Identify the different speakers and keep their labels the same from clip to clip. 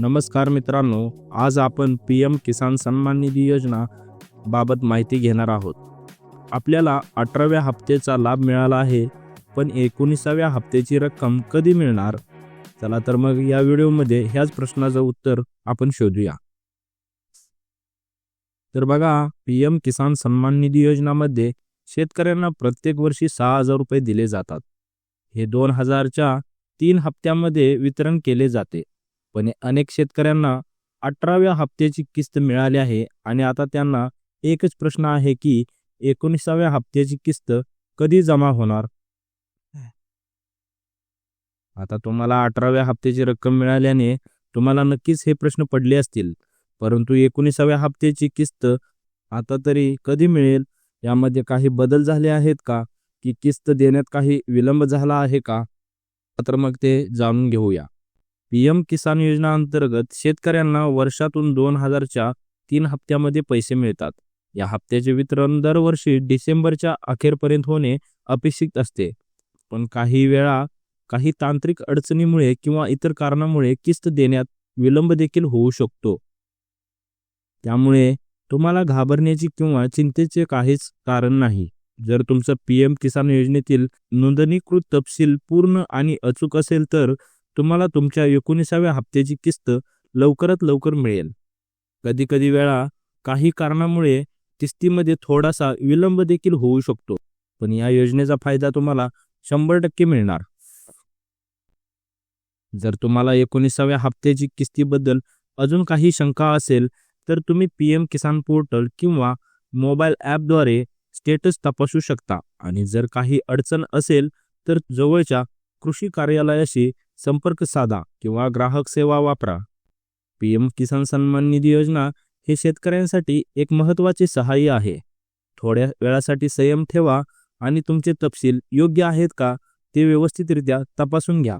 Speaker 1: नमस्कार मित्रांनो आज आपण पी एम किसान सन्मान निधी योजना बाबत माहिती घेणार आहोत. आपल्याला अठराव्या हप्त्याचा लाभ मिळाला आहे पण एकोणीसाव्या हप्त्याची रक्कम कधी मिळणार? चला तर मग या व्हिडिओमध्ये ह्याच प्रश्नाचं उत्तर आपण शोधूया. तर बघा पी एम किसान सन्मान निधी योजनामध्ये शेतकऱ्यांना प्रत्येक वर्षी सहा हजार रुपये दिले जातात. हे दोन हजारच्या तीन हप्त्यामध्ये वितरण केले जाते. पण अनेक शेतकऱ्यांना अठराव्या हप्त्याची किस्त मिळाली आहे आणि आता त्यांना एकच प्रश्न आहे की एकोणीसाव्या हप्त्याची किस्त कधी जमा होणार? आता तुम्हाला अठराव्या हप्त्याची रक्कम मिळाल्याने तुम्हाला नक्कीच हे प्रश्न पडले असतील. परंतु एकोणीसाव्या हप्त्याची किस्त आता तरी कधी मिळेल? यामध्ये काही बदल झाले आहेत का? की किस्त देण्यात काही विलंब झाला आहे का? तर मग ते जाणून घेऊया. पीएम किसान योजना अंतर्गत शेतकऱ्यांना वर्षातून दोन हजारच्या तीन हप्त्यामध्ये पैसे मिळतात. या हप्त्याचे वितरण दरवर्षी डिसेंबरच्या अखेरपर्यंत होणे अपेक्षित असते. पण काही वेळा काही तांत्रिक अडचणीमुळे किंवा इतर कारणामुळे किस्त देण्यात विलंब देखील होऊ शकतो. त्यामुळे तुम्हाला घाबरण्याची किंवा चिंतेचे काहीच कारण नाही. जर तुमचं पी एम किसान योजनेतील नोंदणीकृत तपशील पूर्ण आणि अचूक असेल तर तुम्हाला तुमच्या एकोणीसाव्या हप्त्याची किस्त लवकरात लवकर मिळेल. कधी कधी वेळा काही कारणामुळे किस्तीमध्ये थोडासा विलंब देखील होऊ शकतो पण या योजनेचा फायदा तुम्हाला शंभर टक्के मिळणार. जर तुम्हाला एकोणीसाव्या हप्त्याची किस्तीबद्दल अजून काही शंका असेल तर तुम्ही पी एम किसान पोर्टल किंवा मोबाईल ॲपद्वारे स्टेटस तपासू शकता. आणि जर काही अडचण असेल तर जवळच्या कृषी कार्यालयाशी संपर्क साधा किंवा ग्राहक सेवा वापरा. पी एम किसान सन्मान निधी योजना हे शेतकऱ्यांसाठी एक महत्त्वाचे सहाय्य आहे. थोड्या वेळासाठी संयम ठेवा आणि तुमचे तपशील योग्य आहेत का ते व्यवस्थितरित्या तपासून घ्या.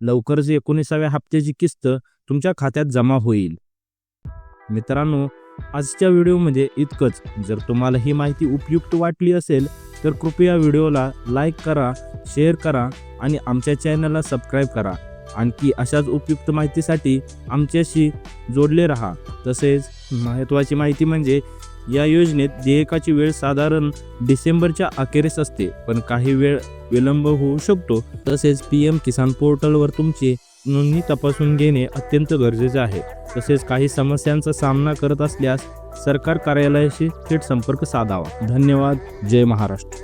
Speaker 1: लवकरच एकोणीसाव्या हप्त्याची किस्त तुमच्या खात्यात जमा होईल. मित्रांनो आजच्या व्हिडिओमध्ये इतकंच. जर तुम्हाला ही माहिती उपयुक्त वाटली असेल तर कृपया व्हिडिओला लाईक करा शेअर करा आणि आमच्या चॅनलला सबस्क्राईब करा. आणखी अशाच उपयुक्त माहितीसाठी आमच्याशी जोडले राहा. तसेच महत्त्वाची माहिती म्हणजे या योजनेत देयकाची वेळ साधारण डिसेंबरच्या अखेरीस असते पण काही वेळ विलंब होऊ शकतो. तसेच पी एम किसान पोर्टलवर तुमची नोंदणी तपासून घेणे अत्यंत गरजेचे आहे. तसेच काही समस्यांचा सामना करत असल्यास सरकार कार्यालयाशी थेट संपर्क साधावा. धन्यवाद. जय महाराष्ट्र.